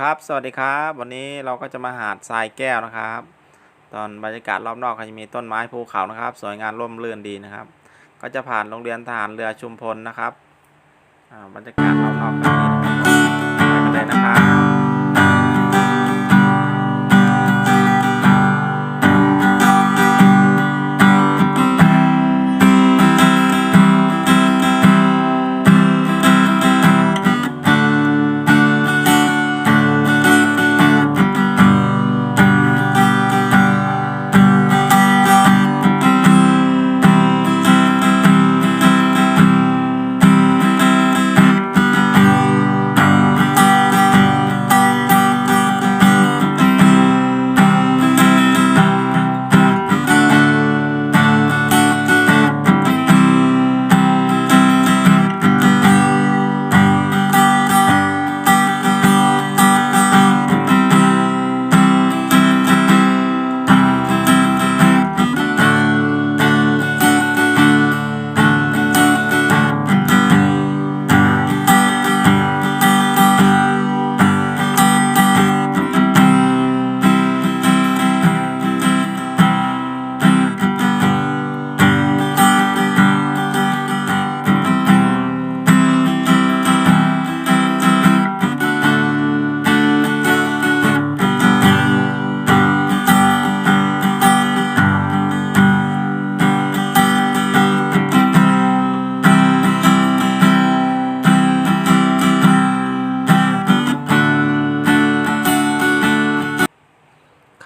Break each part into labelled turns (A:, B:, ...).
A: ครับสวัสดีครับ วันนี้เราก็จะมาหาดทรายแก้วนะครับ ตอนบรรยากาศรอบนอกก็จะมีต้นไม้ภูเขานะครับ สวยงามร่มรื่นดีนะครับ ก็จะผ่านโรงเรียนทหารเรือชุมพลนะครับอ่าบรรยากาศรอบนอกแบบนี้นะครับไปกันเลยนะครับ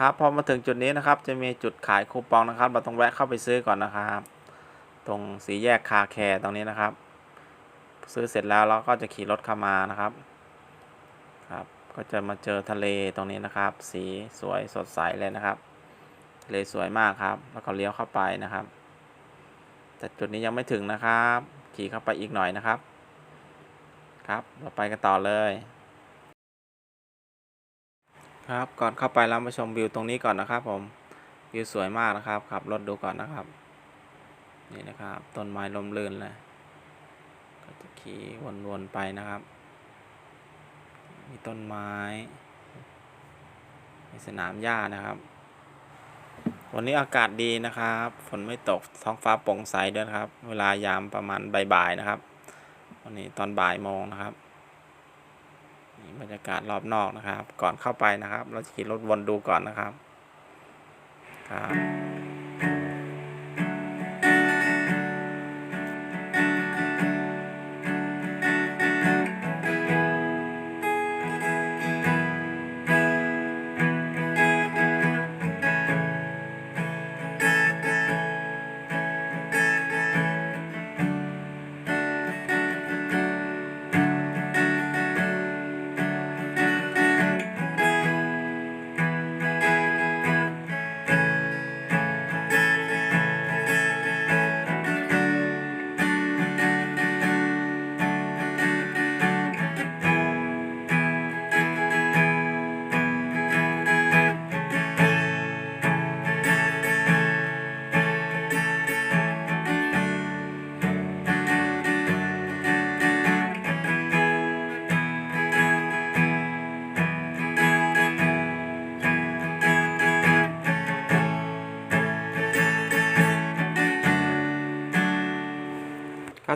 A: ครับพอมาถึงจุดนี้นะครับ จะมีจุดขายคูปองนะครับ เราต้องแวะเข้าไปซื้อก่อนนะครับ ตรงสีแยกคาแคร์ตรงนี้นะครับ ซื้อเสร็จแล้วเราก็จะขี่รถเข้ามานะครับครับ ก็จะมาเจอทะเลตรงนี้นะครับ สีสวยสดใสเลยนะครับทะเลสวยมากครับ แล้วก็เลี้ยวเข้าไปนะครับ แต่จุดนี้ยังไม่ถึงนะครับ ขี่เข้าไปอีกหน่อยนะครับ ครับเราไปกันต่อเลย ครับ ก่อนเข้าไปเรามาชมวิวตรงนี้ก่อนนะครับ ผม วิวสวยมากนะครับ ขับรถดูก่อนนะครับ นี่นะครับ ต้นไม้ลมลื่นเลย ก็จะขี่วนๆไปนะครับ มีต้นไม้ มีสนามหญ้านะครับ วันนี้อากาศดีนะครับ ฝนไม่ตก ท้องฟ้าโปร่งใสด้วยนครับ เวลายามประมาณบ่ายๆนะครับ วันนี้ตอนบ่ายโมงนะครับ บรรยากาศรอบนอกนะครับ ก่อนเข้าไปนะครับ เราจะขี่รถวนดูก่อนนะครับครับ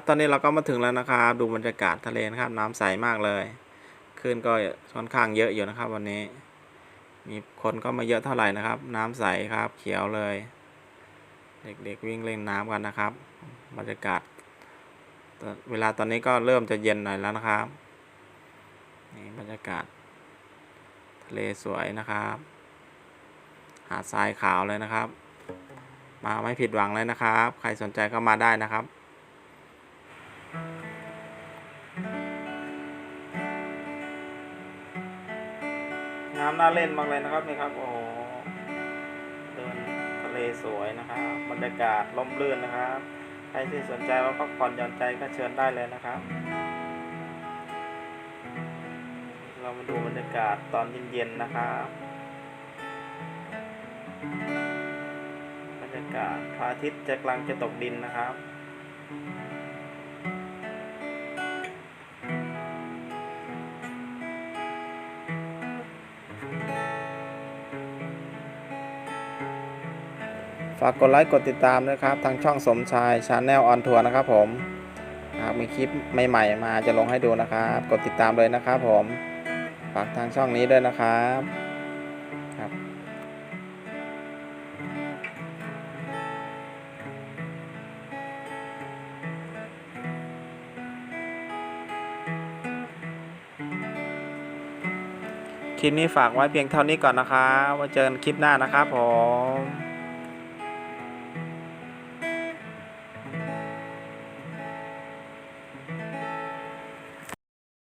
A: ตอนนี้เราก็มาถึงแล้วนะครับ ดูบรรยากาศทะเลนะครับ น้ำใสมากเลยคลื่นก็ค่อนข้างเยอะอยู่นะครับ วันนี้ มีคนก็มาเยอะเท่าไหร่นะครับ น้ำใสครับ เขียวเลย เด็กๆวิ่งเล่นน้ำกันนะครับ บรรยากาศ เวลาตอนนี้ก็เริ่มจะเย็นหน่อยแล้วนะครับนี่บรรยากาศ ทะเลสวยนะครับ หาดทรายขาวเลยนะครับ มาไม่ผิดหวังเลยนะครับ ใครสนใจก็มาได้นะครับ น้ำน่าเล่นมากเลยนะครับนี่ครับโอ้โหเดินทะเลสวยนะครับบรรยากาศล่มรื่นนะครับใครที่สนใจว่าพักผ่อนหย่อนใจก็เชิญได้เลยนะครับ เรามาดูบรรยากาศตอนเย็นๆนะครับบรรยากาศพระอาทิตย์จะกำลังจะตกดินนะครับากกดไลค์กดติดตามด้วยครับ ทางช่องสมชายชาแนลออนทัวร์นะครับผมหากมีคลิปใหม่ๆมาจะลงให้ดูนะครับ กดติดตามเลยนะครับผมฝากทางช่องนี้ด้วยนะครับครับ คลิปนี้ฝากไว้เพียงเท่านี้ก่อนนะครับไว้เจอกันคลิปหน้านะครับผม